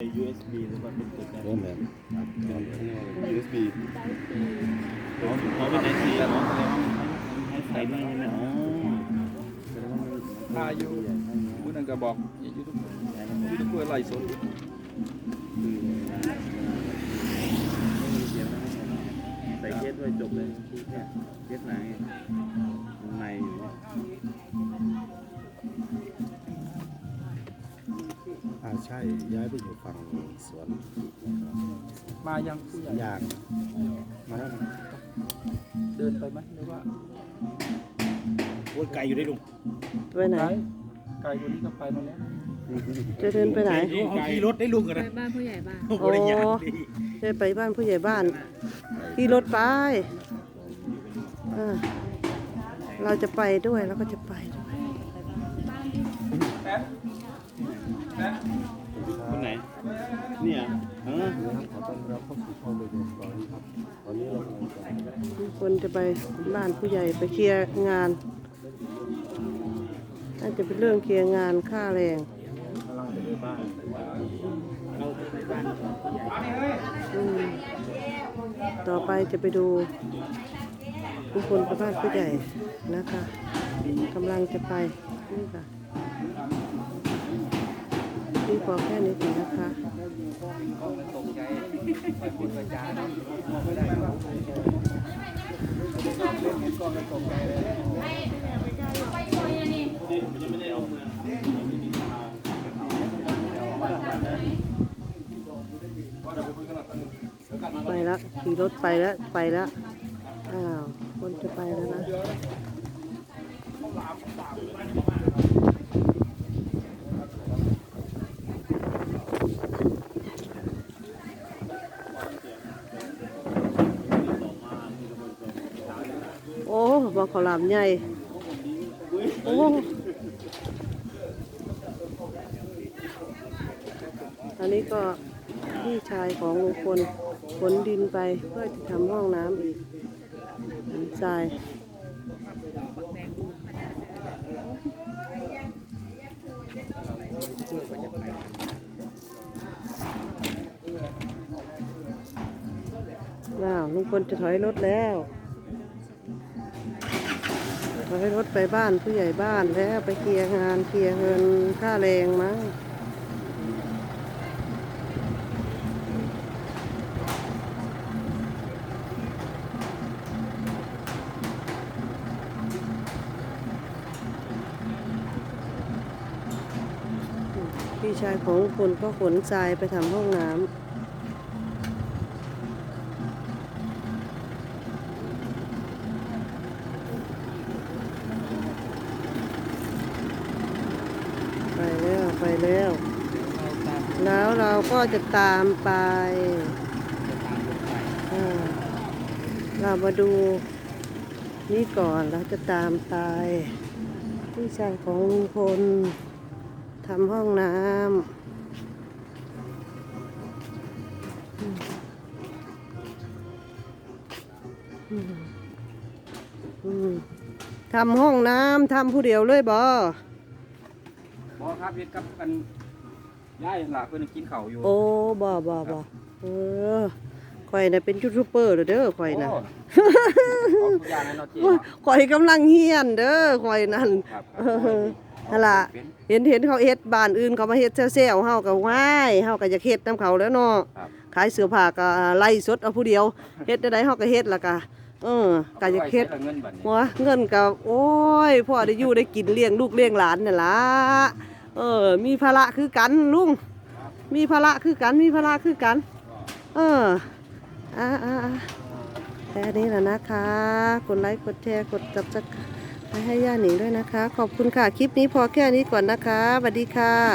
USB หรือว่าเป็นตัวเริ่มแล้ว USB อ๋ออ๋อเป็นไอซีแล้วเนาะให้ใส่ไม่ใช่ไหมอ๋อพาอยู่ผู้นั้นก็บอกยูทูบยูทูบเบอร์ไลฟ์สดใส่เคสด้วยจบเลยที่แค่เคสไหนข้างในอยู่ ใช่ย้ายไปอยู่ฝั่งสวนมายังผู้ใหญ่ยางมาแล้วนะเดินไปไหมหรือว่าโอ้ยไกลอยู่ได้ลุงไปไหน ไกลไกลกว่านี้ก็ไปมาแล้วจะเดินไปไหนเอาขี่รถได้ลุงกันไปนะบ้านผู้ใหญ่บ้านโอ้โหได้ยางดีจะไปบ้านผู้ใหญ่บ้านขี่รถไปอ่าเราจะไปด้วยเราก็จะไปด้วย คนไหน เนี่ยเออขอต้อนรับเข้าสู่ช่องเรดิโอสตอรี่ครับตอนนี้เรากำลังจะทุกคนจะไปบ้านผู้ใหญ่ไปเคลียร์งานน่าจะเป็นเรื่องเคลียร์งานค่าแรงกำลังจะไปบ้านเราไปบ้านผู้ใหญ่อืมต่อไปจะไปดูทุกคนไปบ้านผู้ใหญ่นะคะกำลังจะไปนี่ค่ะ นี่พอแค่นี้ก่อนนะคะไปแล้วขี่รถไปแล้วไปแล้วอ้าวคนจะไปแล้วนะโอ้ บอกขาวหลามใหญ่ โอ้อันนี้ก็พี่ชายของลุงพลขนดินไปเพื่อจะทำห้องน้ำอีกดินทรายว้าวลุงพลจะถอยรถแล้ว ถอยรถไปบ้านผู้ใหญ่บ้านแล้วไปเคลียร์งานเคลียร์เงินค่าแรงมั้งพี่ชายของลุงพลก็ขนทรายไปทำห้องน้ำไปแล้ว ไปแล้ว แล้วเราก็จะตามไปอ่าเรามาดูนี่ก่อนเราจะตามไปพี่ชายของลุงพลทำห้องน้ำอืมอืมอืมทำห้องน้ำทำผู้เดียวเลยบ่ บอกครับเฮ็ดกับกันย่ายหลาเพิ่นกินข้าวอยู่ โอ้บ่บ่บ่เออข่อยน่ะเป็นยูทูบเบอร์เด้อเด้อข่อยน่ะ โเอาทุกอย่างให้เนาะเจ๊โอ้ยเนาะข่อยกำลังเฮียนเด้อข่อยนั่น ครับเออนั่นล่ะเห็นเห็นเขาเฮ็ดบ้านอื่นเขามาเฮ็ดแซ่ๆเฮาก็ว้ายเฮาก็อยากเฮ็ดนํเขาแล้วเนาะครับ ขายเสื้อผ้าก็ไล่สดเอาผู้เดียวเฮ็ดได้เฮาก็เฮ็ดล่ะก็ เออก็อยากเฮ็ดอาไว้ใช้เงินบัดนี้หัวเงินก็โอ้ยพ่อได้อยู่ได้กินเลี้ยงลูกเลี้ยงหลานนี่ล่ะเออ มีภาระคือกันลุงมีภาระคือกันมีภาระคือกัน เอออ่าอ่าอ่าแค่นี้แหละนะคะกดไลค์กดแชร์กดจับจักให้ให้ย่าหนิงด้วยนะคะ ขอบคุณค่ะ คลิปนี้พอแค่นี้ก่อนนะคะสวัสดีค่ะ